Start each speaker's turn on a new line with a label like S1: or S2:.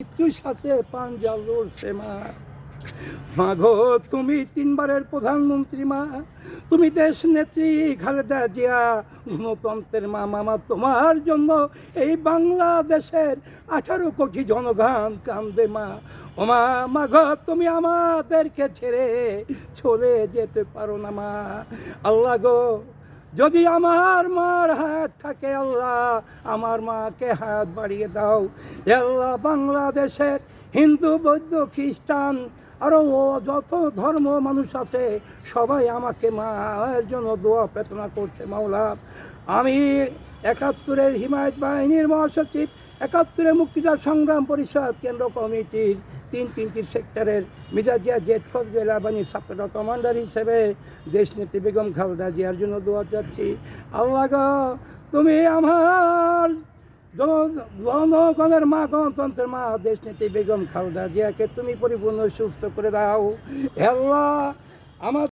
S1: মৃত্যুর সাথে পাঞ্জাল লড়ছে মা। মা গো, তুমি তিনবারের প্রধানমন্ত্রী মা। তুমি দেশ নেত্রী খালেদা জিয়া, গণতন্ত্রের মা মামা। তোমার জন্য এই বাংলাদেশের আঠারো কোটি জনগণ কান্দে মা। ওমা মা গো, তুমি আমাদেরকে ছেড়ে চলে যেতে পারো না মা। আল্লাহ গো যদি আমার মার হাত থাকে, আল্লাহ, আমার মাকে হাত বাড়িয়ে দাও। এল্লা বাংলাদেশের হিন্দু, বৌদ্ধ, খ্রিস্টান আরও ও যত ধর্ম মানুষ আছে, সবাই আমাকে মায়ের জন্য দোয়া প্রার্থনা করছে, মাওলা। আমি একাত্তরের হিমায়ত বাহিনীর মহাসচিব একাত্তরের মুক্তিযুদ্ধ সংগ্রাম পরিষদ কেন্দ্র কমিটির তিন তিনটি সেক্টরের মিজাজিয়া জেট ফোর্স গেলাবানির সাপ্তাহ কমান্ডার হিসেবে দেশনেত্রী বেগম খালেদা জিয়ার জন্য দোয়া চাচ্ছি। আল্লাহ তুমি আমার জন- জনগণের মা গণতন্ত্রের মা দেশনেত্রী বেগম খালেদা জিয়াকে তুমি পরিপূর্ণ সুস্থ করে দাও। হে আল্লাহ, আমার